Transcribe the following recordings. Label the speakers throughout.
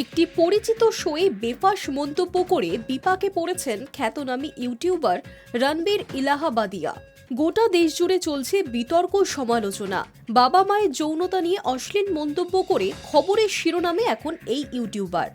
Speaker 1: একটি পরিচিত শোয়ে বেফাস মন্তব্য করে বিপাকে পড়েছেন খ্যাতনামী ইউটিউবার রণবীর ইলাহাবাদিয়া। গোটা দেশ জুড়ে চলছে বিতর্ক সমালোচনা। বাবা মায়ের যৌনতা নিয়ে অশ্লীল মন্তব্য করে খবরের শিরোনামে এখন এই ইউটিউবার।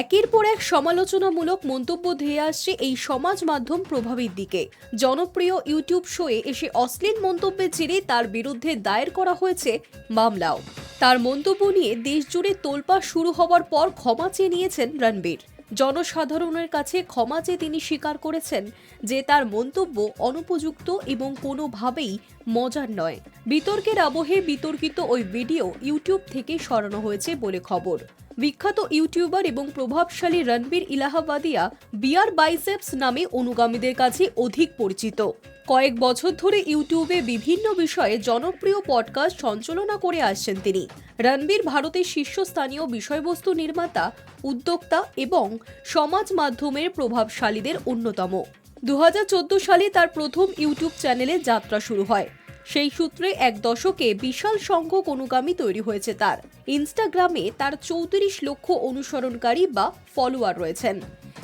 Speaker 1: একের পর এক সমালোচনামূলক মন্তব্য ধেয়ে আসছে এই সমাজ মাধ্যম প্রভাবের দিকে। জনপ্রিয় ইউটিউব শোয়ে এসে অশ্লীল মন্তব্যের জেরে তার বিরুদ্ধে দায়ের করা হয়েছে মামলাও। তার মন্তব্য নিয়ে দেশ জুড়ে তোলপাড় শুরু হওয়ার পর ক্ষমা চেয়ে নিয়েছেন রণবীর। জনসাধারণের কাছে ক্ষমা চেয়ে তিনি স্বীকার করেছেন যে তার মন্তব্য অনুপযুক্ত এবং কোনোভাবেই মজার নয়। বিতর্কের আবহে বিতর্কিত ওই ভিডিও ইউটিউব থেকে সরানো হয়েছে বলে খবর। বিখ্যাত ইউটিউবার এবং প্রভাবশালী রণবীর ইলাহাবাদিয়া বিয়ার বাইসেপস নামে অনুগামীদের কাছে অধিক পরিচিত। কয়েক বছর ধরে ইউটিউবে বিভিন্ন বিষয়ে জনপ্রিয় পডকাস্ট সঞ্চালনা করে আসছেন তিনি। রণবীর ভারতের শীর্ষস্থানীয় বিষয়বস্তু নির্মাতা, উদ্যোক্তা এবং সমাজ মাধ্যমের প্রভাবশালীদের অন্যতম। দু হাজার চোদ্দ সালে তার প্রথম ইউটিউব চ্যানেলে যাত্রা শুরু হয়। সেই সূত্রে এক দশকে বিশাল সংখ্যক অনুগামী তৈরি হয়েছে তার। ইনস্টাগ্রামে তার চৌত্রিশ লক্ষ অনুসরণকারী বা ফলোয়ার রয়েছেন।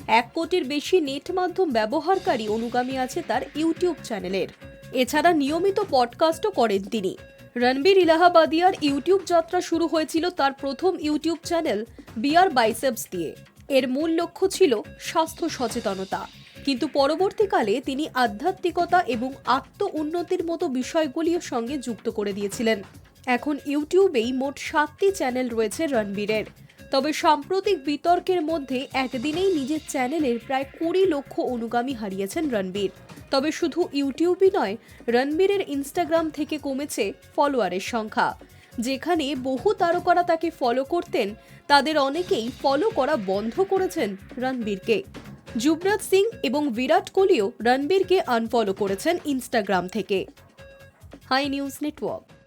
Speaker 1: এক কোটির বেশি নেট মাধ্যম ব্যবহারকারী অনুগামী আছে তার ইউটিউব চ্যানেলের। এছাড়া নিয়মিত পডকাস্টও করেন তিনি। রণবীর ইলাহাবাদিয়ার ইউটিউব যাত্রা শুরু হয়েছিল তার প্রথম ইউটিউব চ্যানেল বিয়ার বাইসেপস দিয়ে। এর মূল লক্ষ্য ছিল স্বাস্থ্য সচেতনতা। কিন্তু পরবর্তীকালে তিনি আধ্যাত্মিকতা এবং আত্ম উন্নতির মতো বিষয়গুলির সঙ্গে যুক্ত করে দিয়েছিলেন। এখন ইউটিউবেই মোট সাতটি চ্যানেল রয়েছে রণবীরের। তবে সাম্প্রতিক বিতর্কের মধ্যে একদিনেই নিজের চ্যানেলের প্রায় কুড়ি লক্ষ অনুগামী হারিয়েছেন রণবীর। তবে শুধু ইউটিউবই নয়, রণবীরের ইনস্টাগ্রাম থেকে কমেছে ফলোয়ারের সংখ্যা। যেখানে বহু তারকারা তাকে ফলো করতেন, তাদের অনেকেই ফলো করা বন্ধ করেছেন রণবীরকে। যুবরাজ সিং এবং বিরাট কোহলিও রণবীরকে আনফলো করেছেন ইনস্টাগ্রাম থেকে। Hi news network.